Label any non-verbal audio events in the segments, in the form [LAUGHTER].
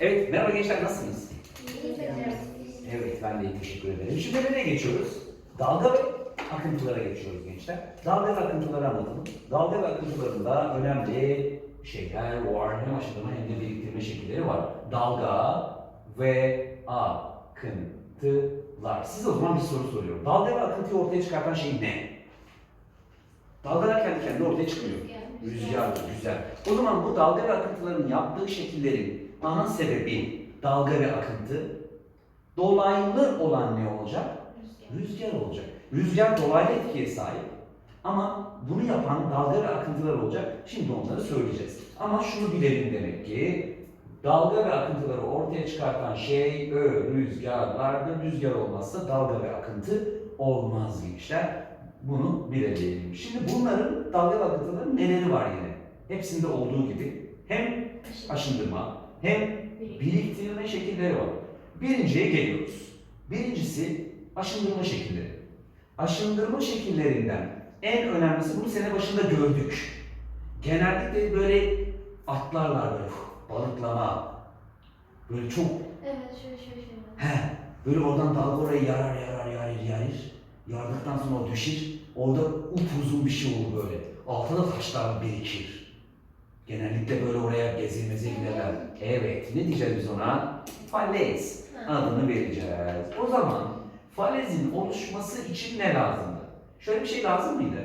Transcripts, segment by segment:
Evet, merhaba gençler nasılsınız? Evet, ben de iyi, teşekkür ederim. Şimdi nereye geçiyoruz? Dalga ve akıntılara geçiyoruz gençler. Dalga ve akıntıları anlatalım. Dalga ve akıntılarında önemli şeyler var. Hem aşılama hem de biriktirme şekilleri var. Dalga ve akıntılar. Size o zaman bir soru soruyorum. Dalga ve akıntıyı ortaya çıkartan şey ne? Dalgalar kendi kendine ortaya çıkmıyor. Rüzgar güzel. O zaman bu dalga ve akıntıların yaptığı şekillerin ana sebebi dalga ve akıntı. Dolaylı olan ne olacak? Rüzgar olacak. Rüzgar dolaylı etkiye sahip. Ama bunu yapan dalga ve akıntılar olacak. Şimdi onları söyleyeceğiz. Ama şunu bilelim demek ki dalga ve akıntıları ortaya çıkartan şey ö, rüzgarlardır. Rüzgar olmazsa dalga ve akıntı olmaz gençler. Bunu bilelim. Şimdi bunların dalga ve akıntıların neleri var yine? Hepsinde olduğu gibi hem aşındırma hem biriktirme şekilleri var. Birinciye geliyoruz. Birincisi aşındırma şekilleri. Aşındırma şekillerinden en önemlisi bunu sene başında gördük. Genellikle böyle atlarlar böyle balıklama. Böyle çok Evet şöyle şöyle şöyle. he böyle oradan dalga orayı yarar yarar yarar yarar. Yardıktan sonra o düşür. Orada upuzun bir şey olur böyle. Altta da taşlar birikir. Genellikle böyle oraya gezilmeze giderler. Evet, ne diyeceğiz biz ona? Falez adını vereceğiz. O zaman falezin oluşması için ne lazımdı? Şöyle bir şey lazım mıydı?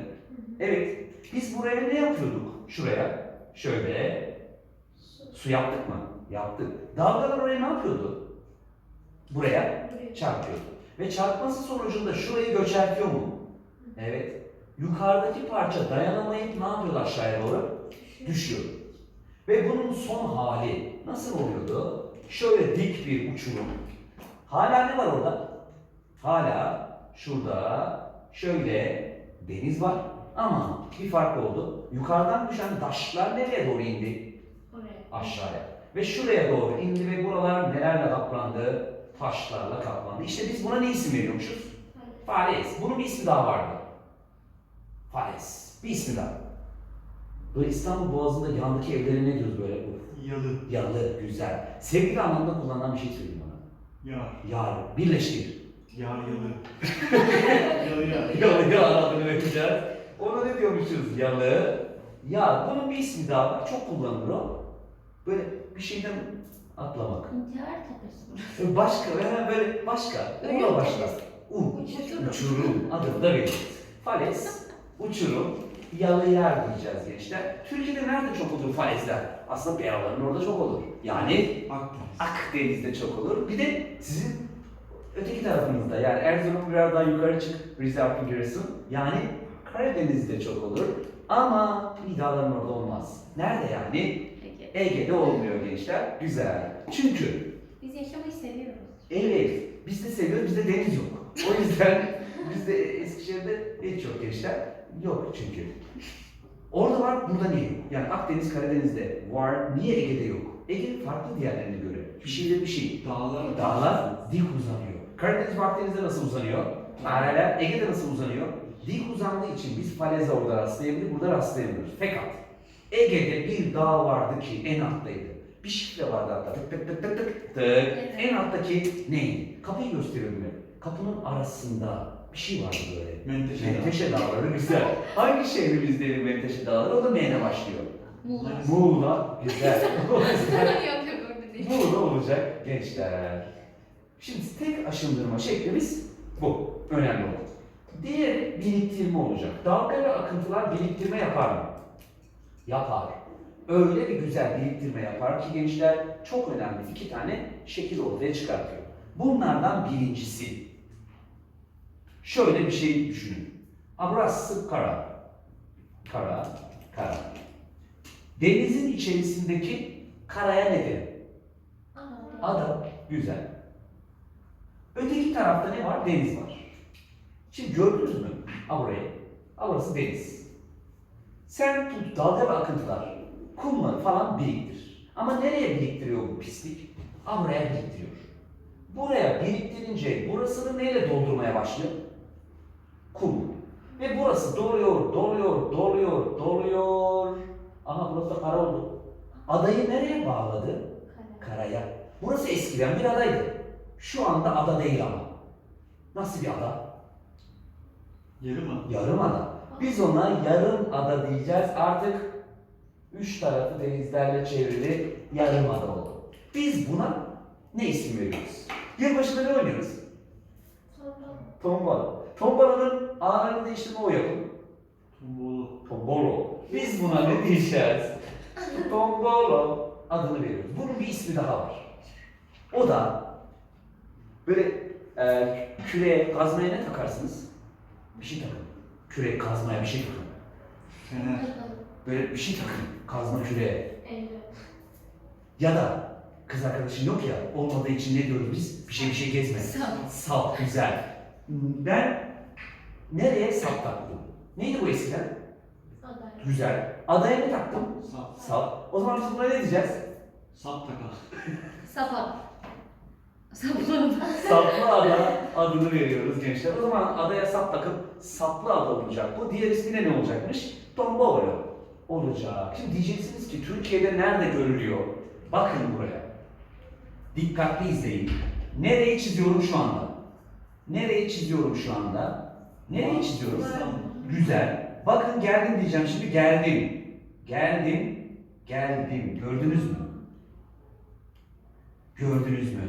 Evet, biz buraya ne yapıyorduk? Şuraya, şöyle, su yaptık mı? Yaptık. Dalgalar oraya ne yapıyordu? Buraya çarpıyordu. Ve çarpması sonucunda şurayı göçertiyor mu? Evet. Yukarıdaki parça dayanamayıp ne yapıyordu aşağıya doğru? Düşüyor. Ve bunun son hali nasıl oluyordu? Şöyle dik bir uçurum. Hala ne var orada? Hala şurada şöyle deniz var. Ama bir fark oldu. Yukarıdan düşen taşlar nereye doğru indi? Oraya. Aşağıya. Ve şuraya doğru indi ve buralar nelerle kaplandı? Taşlarla kaplandı. İşte biz buna ne isim veriyormuşuz? Fales. Bunun bir ismi daha vardı. Fales. Bir ismi daha. Böyle İstanbul Boğazı'nda yandaki evlere ne diyoruz böyle? Yalı. Yalı, güzel. Sevgili anlamda kullanılan bir şey söyleyeyim bana. Yar. Yar, birleştir. Yar yalı. [LAUGHS] yalı yar. Yalı yar adını vereceğiz. Ona ne diyormuşuz? Yalı. Ya bunun bir ismi daha var. Çok kullanılır o. Böyle bir şeyden atlamak. İntihar tepesi bu. Başka veya böyle başka. U'la başlar. U. Uçurum. Uçurum. Adını da vereceğiz. Fales, uçurum, yalı yer diyeceğiz gençler. Türkiye'de nerede çok olur falezler? Aslında Beyaların orada çok olur. Yani Akdeniz. Akdeniz'de çok olur. Bir de sizin öteki tarafınızda yani Erzurum biraz daha yukarı çık Rize Giresun. Yani Karadeniz'de çok olur. Ama Nidaların orada olmaz. Nerede yani? Peki. Ege'de olmuyor gençler. Güzel. Çünkü Biz yaşamayı seviyoruz. Evet, biz de seviyoruz, bizde deniz yok. O yüzden bizde Eskişehir'de hiç yok gençler. Yok çünkü. Orada var, burada niye yok? Yani Akdeniz, Karadeniz'de var, niye Ege'de yok? Ege farklı diğerlerine göre. Bir şeyde bir şey. Dağlar. Dağlar dik uzanıyor. Karadeniz ve Akdeniz'de nasıl uzanıyor? Paralel. Ege'de nasıl uzanıyor? Dik uzandığı için biz faleze orada rastlayabilir, burada rastlayamıyoruz. Fakat Ege'de bir dağ vardı ki en alttaydı. Bir şifre vardı hatta. Tık tık tık tık tık tık. En alttaki neydi? Kapıyı gösteriyorum ben. Kapının arasında bir şey vardı böyle. Menteşe. Menteşe dağları güzel. Hangi şehrimizde Menteşe dağları? O da M ile başlıyor. Muğla. Muğla güzel. [LAUGHS] Da olacak gençler. Şimdi tek aşındırma şeklimiz bu. Önemli olan. Diğeri biriktirme olacak. Dalga ve akıntılar biriktirme yapar mı? Yapar. Öyle bir güzel biriktirme yapar ki gençler çok önemli iki tane şekil ortaya çıkartıyor. Bunlardan birincisi şöyle bir şey düşünün. Ha burası kara. Kara, kara. Denizin içerisindeki karaya ne derim? Ada güzel. Öteki tarafta ne var? Deniz var. Şimdi gördünüz mü? Ha burayı. Ha burası deniz. Sen tut dalga ve akıntılar, kumları falan biriktir. Ama nereye biriktiriyor bu pislik? Ha buraya biriktiriyor. Buraya biriktirince burasını neyle doldurmaya başlıyor? Kum. Ve burası doluyor, doluyor, doluyor, doluyor. Aha burası da kara oldu. Adayı nereye bağladı? Karaya. Burası eskiden bir adaydı. Şu anda ada değil ama. Nasıl bir ada? Yarım mı? Yarım ada. Biz ona yarım ada diyeceğiz. Artık üç tarafı denizlerle çevrili yarım ada oldu. Biz buna ne isim veriyoruz? Yılbaşında ne oynuyoruz? Tombala. Tombalanın ağlarını değiştirme o yapın. Tombolu. Tombolo. Biz buna ne diyeceğiz? [LAUGHS] Tombolo adını veriyoruz. Bunun bir ismi daha var. O da böyle e, küreye, kazmaya ne takarsınız? Bir şey takın. Kürek, kazmaya bir şey takın. Fener. Böyle bir şey takın. Kazma küreye. Evet. Ya da kız arkadaşın yok ya, olmadığı için ne diyoruz biz? Bir şey bir şey gezme. Sap. Sap, güzel. Ben nereye sap taktım? Neydi bu eskiden? Aday. Güzel. Adaya ne taktım? Sap. Sap. O zaman biz buna ne diyeceğiz? Sap takal. Sapan. Sapan. Saplı ada adını veriyoruz gençler. O zaman adaya sap takıp saplı ada olacak. Bu diğer ismi ne olacakmış? Tombolo olacak. Şimdi diyeceksiniz ki Türkiye'de nerede görülüyor? Bakın buraya. Dikkatli izleyin. Nereyi çiziyorum şu anda? Nereyi çiziyorum şu anda? Nereyi çiziyorum? Güzel. Bakın geldim diyeceğim şimdi geldim. Geldim. Geldim. Gördünüz mü? Gördünüz mü?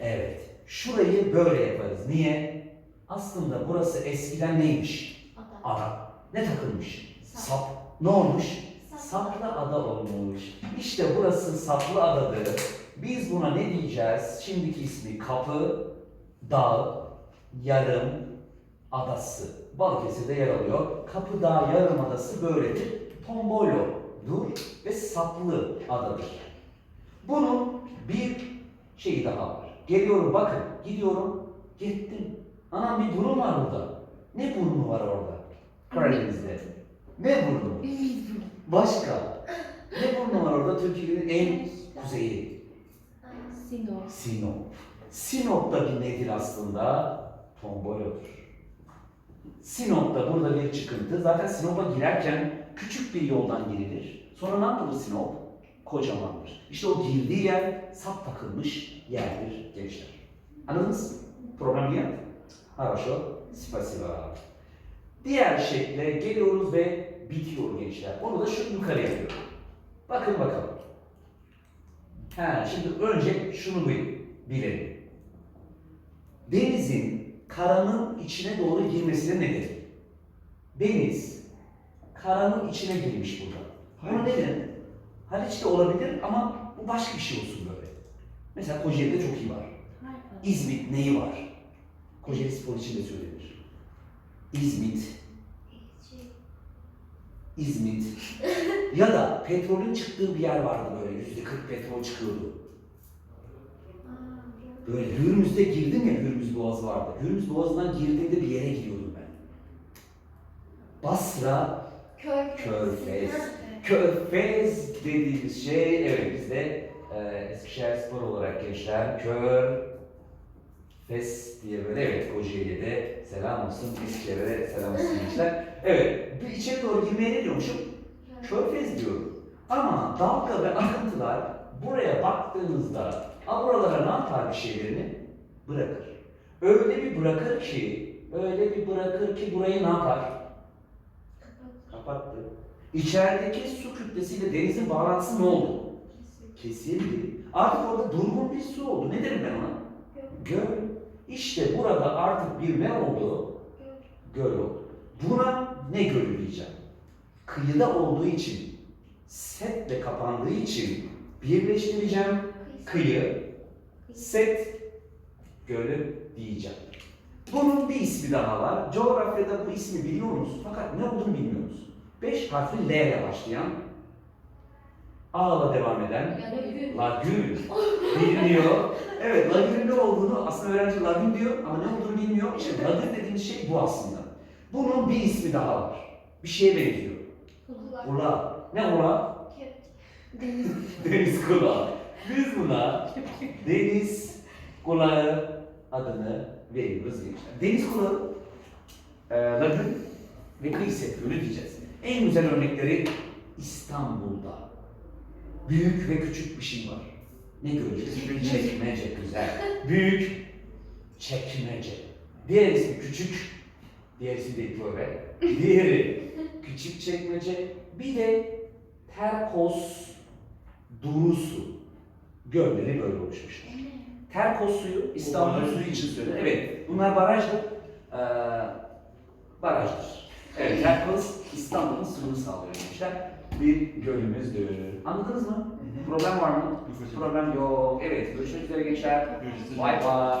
Evet. Şurayı böyle yaparız. Niye? Aslında burası eskiden neymiş? Aday. Ada. Ne takılmış? Sap. Sap. Ne olmuş? Sap. Saplı ada olmuş. İşte burası saplı adadır. Biz buna ne diyeceğiz? Şimdiki ismi Kapı Dağ Yarım Adası. Balıkesir'de yer alıyor. Kapı Dağ Yarım Adası böyledir. Tombolo'dur ve saplı adadır. Bunun bir şeyi daha var. Geliyorum bakın, gidiyorum, gittim. Anam bir burun var burada. Ne burnu var orada? Karadeniz'de. Ne burnu? Başka. Ne burnu var orada? Türkiye'nin en kuzeyi. Sino. Sinop. Sinop'ta bir nedir aslında? Tombolodur. Sinop'ta burada bir çıkıntı. Zaten Sinop'a girerken küçük bir yoldan girilir. Sonra ne yapılır Sinop? Kocamandır. İşte o girdiği yer sap takılmış yerdir gençler. Anladınız? Problem yok. Хорошо. Спасибо. Diğer şekle geliyoruz ve bitiyor gençler. Onu da şu yukarı yapıyorum. Bakın bakalım. Ha, şimdi önce şunu bil- bilelim. Denizin karanın içine doğru girmesine ne denir? Deniz karanın içine girmiş burada. Buna ne denir? Haliç de olabilir ama bu başka bir şey olsun böyle. Mesela Kocaeli'de çok iyi var. İzmit neyi var? Kocaeli Spor için de söylenir. İzmit, İzmit [LAUGHS] ya da petrolün çıktığı bir yer vardı böyle yüzde 40 petrol çıkıyordu. Böyle Hürmüz'de girdim ya Hürmüz Boğazı vardı. Hürmüz Boğazı'ndan girdiğimde bir yere giriyordum ben. Basra, Körfez. Körfez dediğimiz şey, evet bizde e, Eskişehir Spor olarak gençler Kör Fes diye böyle evet Kocaeli'ye de selam olsun, Eskişehir'e de selam olsun gençler. Evet, bir içeri doğru girmeye ne diyormuşum? Körfez diyorum. Ama dalga ve akıntılar buraya baktığınızda ha buralara ne yapar bir şeylerini? Bırakır. Öyle bir bırakır ki, öyle bir bırakır ki burayı ne yapar? Kapattı. İçerideki su kütlesiyle denizin bağlantısı ne oldu? Kesildi. Artık orada durgun bir su oldu. Ne derim ben ona? Göl. İşte burada artık bir ne oldu? Göl oldu. Buna ne gölü diyeceğim? Kıyıda olduğu için, setle kapandığı için birleştireceğim kıyı, set, gölü diyeceğim. Bunun bir ismi daha var. Coğrafyada bu ismi biliyoruz fakat ne olduğunu bilmiyoruz. Beş harfli L ile başlayan, A'la devam eden, Lagün biliniyor. Evet, lagünün ne olduğunu aslında öğrenci lagün diyor ama ne olduğunu bilmiyor. İşte lagün dediğimiz şey bu aslında. Bunun bir ismi daha var. Bir şeye benziyor. Ula. Ne ula? Deniz. Deniz kulağı. Biz buna deniz kulağı adını veriyoruz. Deniz kulağı, e, lagün ve kıyı sektörü diyeceğiz. En güzel örnekleri İstanbul'da. Büyük ve küçük bir şey var. Ne gölü? Çekmece güzel. Büyük çekmece. Diğer ismi küçük. Diğer ismi de böyle. Diğeri küçük çekmece. Bir de Terkos Durusu. Gölleri böyle oluşmuşlar. Terkos suyu İstanbul suyu için söylüyor. Evet, bunlar barajdır. Ee, barajdır. Evet, Terkos İstanbul'un suyunu sağlıyor demişler. Bir gölümüzdür. Anladınız mı? Problem var mı? Problem yok. Evet, görüşmek üzere gençler. Bye bye.